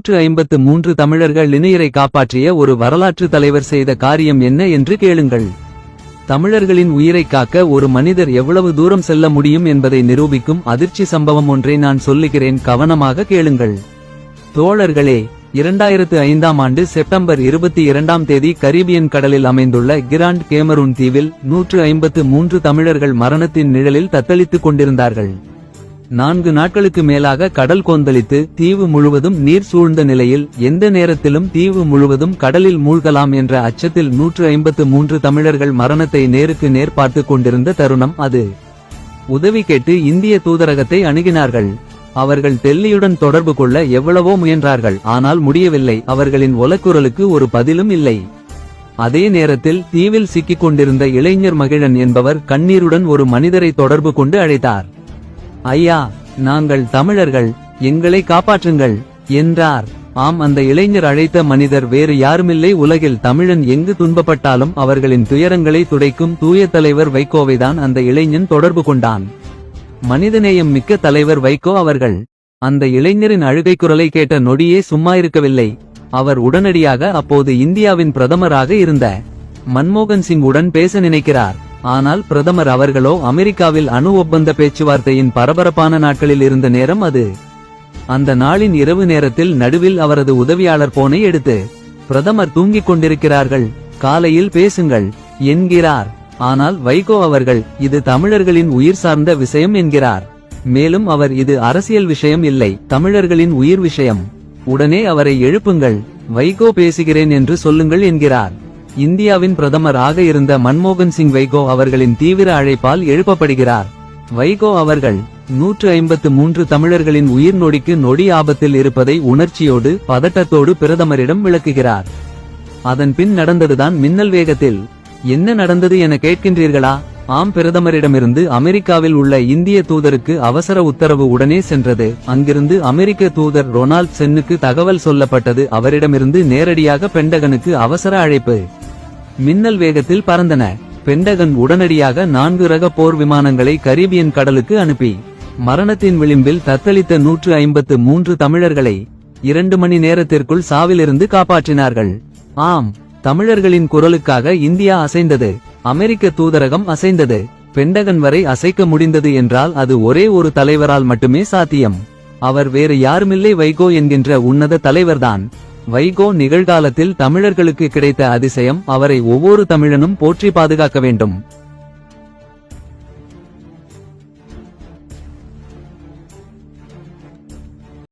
நூற்று ஐம்பத்து மூன்று தமிழர்கள் இணையரை காப்பாற்றிய ஒரு வரலாற்று தலைவர் செய்த காரியம் என்ன என்று கேளுங்கள். தமிழர்களின் உயிரைக் காக்க ஒரு மனிதர் எவ்வளவு தூரம் செல்ல முடியும் என்பதை நிரூபிக்கும் அதிர்ச்சி சம்பவம் ஒன்றை நான் சொல்லுகிறேன். கவனமாக கேளுங்கள். தோழர்களே இரண்டாயிரத்து ஐந்தாம் ஆண்டு செப்டம்பர் இருபத்தி இரண்டாம் தேதி கரீபியன் கடலில் அமைந்துள்ள கிராண்ட் கேமரூன் தீவில் நூற்று ஐம்பத்து மூன்று தமிழர்கள் மரணத்தின் நிழலில் தத்தளித்துக் கொண்டிருந்தார்கள். நான்கு நாட்களுக்கு மேலாக கடல் கொந்தளித்து தீவு முழுவதும் நீர் சூழ்ந்த நிலையில் எந்த நேரத்திலும் தீவு முழுவதும் கடலில் மூழ்கலாம் என்ற அச்சத்தில் நூற்று ஐம்பத்து மூன்று தமிழர்கள் மரணத்தை நேருக்கு நேர் பார்த்து கொண்டிருந்த தருணம் அது. உதவி கேட்டு இந்திய தூதரகத்தை அணுகினார்கள். அவர்கள் டெல்லியுடன் தொடர்பு கொள்ள எவ்வளவோ முயன்றார்கள் ஆனால் முடியவில்லை அவர்களின் ஒலக்குரலுக்கு ஒரு பதிலும் இல்லை. அதே நேரத்தில் தீவில் சிக்கிக் கொண்டிருந்த இளைஞர் மகிழன் என்பவர் கண்ணீருடன் ஒரு மனிதரை தொடர்பு கொண்டு அழைத்தார். ஐயா நாங்கள் தமிழர்கள் எங்களை காப்பாற்றுங்கள் என்றார். ஆம் அந்த இளைஞர் அழைத்த மனிதர் வேறு யாருமில்லை உலகில் தமிழன் எங்கு துன்பப்பட்டாலும் அவர்களின் துயரங்களை துடைக்கும் தூய தலைவர் வைகோவைதான் அந்த இளைஞன் தொடர்பு கொண்டான். மனிதநேயம் மிக்க தலைவர் வைகோ அவர்கள். அந்த இளைஞரின் அழுகை குரலை கேட்ட நொடியே சும்மா இருக்கவில்லை. அவர் உடனடியாக அப்போது இந்தியாவின் பிரதமராக இருந்த மன்மோகன் சிங் உடன் பேச நினைக்கிறார். ஆனால் பிரதமர் அவர்களோ அமெரிக்காவில் அணு ஒப்பந்த பேச்சுவார்த்தையின் பரபரப்பான நாட்களில் இருந்த நேரம் அது. அந்த நாளின் இரவு நேரத்தில் நடுவில் அவரது உதவியாளர் போனை எடுத்து பிரதமர் தூங்கிக் கொண்டிருக்கிறார்கள் காலையில் பேசுங்கள் என்கிறார். ஆனால் வைகோ அவர்கள் இது தமிழர்களின் உயிர் சார்ந்த விஷயம் என்கிறார். மேலும் அவர் இது அரசியல் விஷயம் இல்லை தமிழர்களின் உயிர் விஷயம். உடனே அவரை எழுப்புங்கள் வைகோ பேசுகிறேன் என்று சொல்லுங்கள் என்கிறார். இந்தியாவின் பிரதமர் ஆக இருந்த மன்மோகன் சிங் வைகோ அவர்களின் தீவிர அழைப்பால் எழுப்பப்படுகிறார். வைகோ அவர்கள் நூற்று ஐம்பத்து மூன்று தமிழர்களின் உயிர் நொடிக்கு நொடி ஆபத்தில் இருப்பதை உணர்ச்சியோடு பதட்டத்தோடு பிரதமரிடம் விளக்குகிறார். அதன் பின் நடந்ததுதான் மின்னல் வேகத்தில் என்ன நடந்தது என கேட்கின்றீர்களா? ஆம் பிரதமரிடமிருந்து அமெரிக்காவில் உள்ள இந்திய தூதருக்கு அவசர உத்தரவு உடனே சென்றது. அங்கிருந்து அமெரிக்க தூதர் ரொனால்ட் சென்னுக்கு தகவல் சொல்லப்பட்டது. அவரிடமிருந்து நேரடியாக பெண்டகனுக்கு அவசர அழைப்பு. மின்னல் வேகத்தில் பறந்தன. பெண்டகன் உடனடியாக நான்கு ரக போர் விமானங்களை கரீபியன் கடலுக்கு அனுப்பி மரணத்தின் விளிம்பில் தத்தளித்த நூற்று ஐம்பத்து மூன்று தமிழர்களை இரண்டு மணி நேரத்திற்குள் சாவிலிருந்து காப்பாற்றினார்கள். ஆம் தமிழர்களின் குரலுக்காக இந்தியா அசைந்தது அமெரிக்க தூதரகம் அசைந்தது பெண்டகன் வரை அசைக்க முடிந்தது என்றால் அது ஒரே ஒரு தலைவரால் மட்டுமே சாத்தியம். அவர் வேறு யாருமில்லை வைகோ என்கின்ற உன்னத தலைவர்தான். வைகோ நிகழ்காலத்தில் தமிழர்களுக்கு கிடைத்த அதிசயம் அவரை ஒவ்வொரு தமிழனும் போற்றி பாதுகாக்க வேண்டும்.